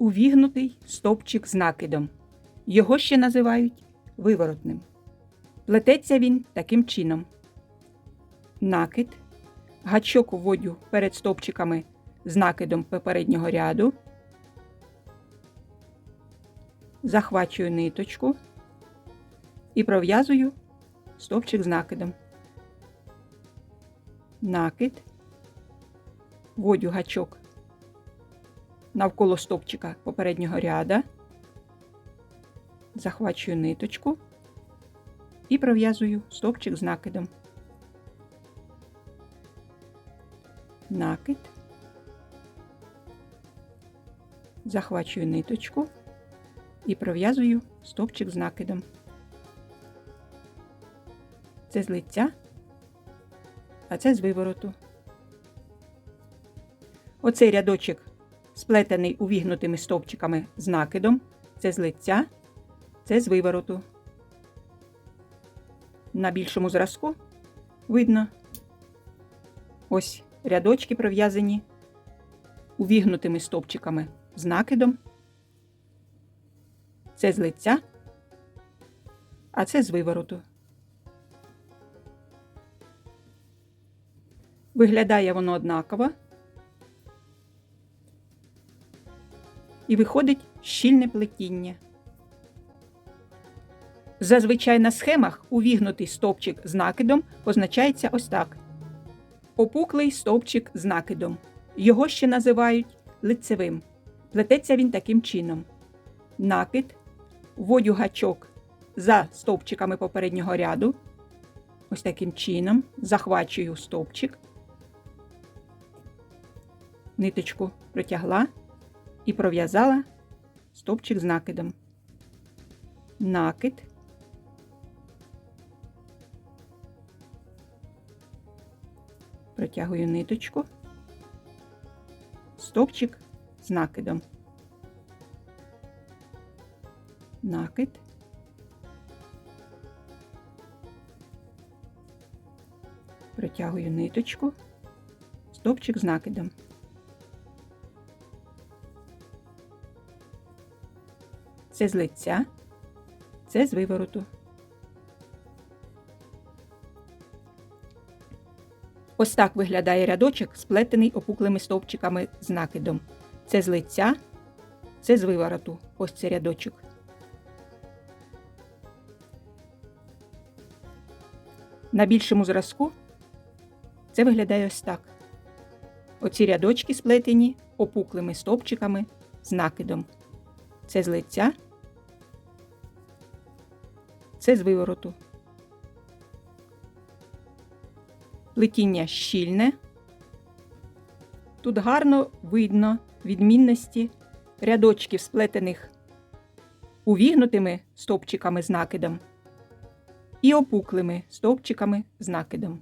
увігнутий стовпчик з накидом. Його ще називають виворотним. Плететься він таким чином. Накид, гачок уводю перед стовпчиками з накидом попереднього ряду, захвачую ниточку і пров'язую стовпчик з накидом. Накид, вводю гачок навколо стовпчика попереднього ряда, захвачую ниточку і пров'язую стовпчик з накидом. Накид, захвачую ниточку і пров'язую стовпчик з накидом. Це з лиця, а це з вивороту. Оцей рядочок сплетений увігнутими стовпчиками з накидом. Це з лиця, це з вивороту. На більшому зразку видно ось рядочки пров'язані увігнутими стовпчиками з накидом. Це з лиця, а це з вивороту. Виглядає воно однаково. І виходить щільне плетіння. Зазвичай на схемах увігнутий стовпчик з накидом позначається ось так: опуклий стовпчик з накидом. Його ще називають лицевим. Плететься він таким чином: накид, вводю гачок за стовпчиками попереднього ряду. Ось таким чином захвачую стовпчик, ниточку протягла і пров'язала стовпчик з накидом. Накид. Протягую ниточку, стовпчик з накидом. Накид. Протягую ниточку, стовпчик з накидом. Це з лиця, це з вивороту. Ось так виглядає рядочок, сплетений опуклими стовпчиками з накидом. Це з лиця, це з вивороту. Ось цей рядочок. На більшому зразку це виглядає ось так. Оці рядочки сплетені опуклими стовпчиками з накидом. Це з лиця, це з вивороту. Плетіння щільне. Тут гарно видно відмінності рядочків, сплетених увігнутими стовпчиками з накидом і опуклими стовпчиками з накидом.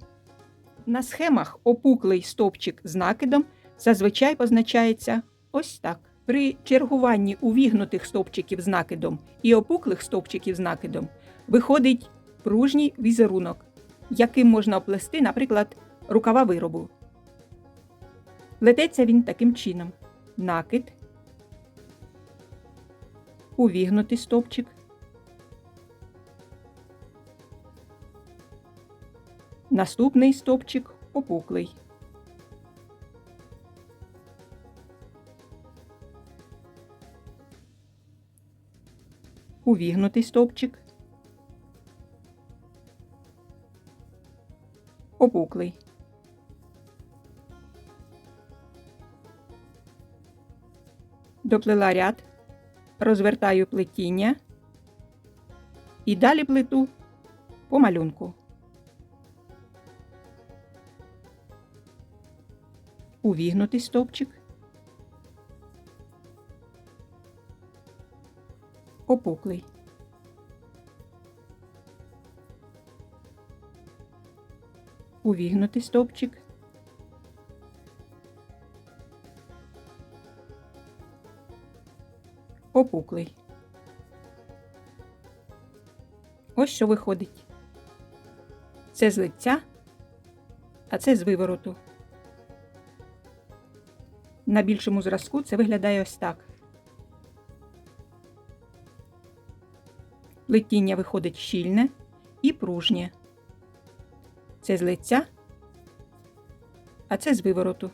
На схемах опуклий стовпчик з накидом зазвичай позначається ось так. При чергуванні увігнутих стовпчиків з накидом і опуклих стовпчиків з накидом виходить пружній візерунок, яким можна оплести, наприклад, рукава виробу. Плететься він таким чином: накид, увігнутий стовпчик, наступний стовпчик опуклий. увігнутий стовпчик, опуклий. Доплела ряд, розвертаю плетіння і далі плету по малюнку. Увігнутий стовпчик, опуклий. увігнутий стовпчик. Опуклий. Ось що виходить. Це з лиця, а це з вивороту. На більшому зразку це виглядає ось так. Летіння виходить щільне і пружнє. Це з лиця, а це з вивороту.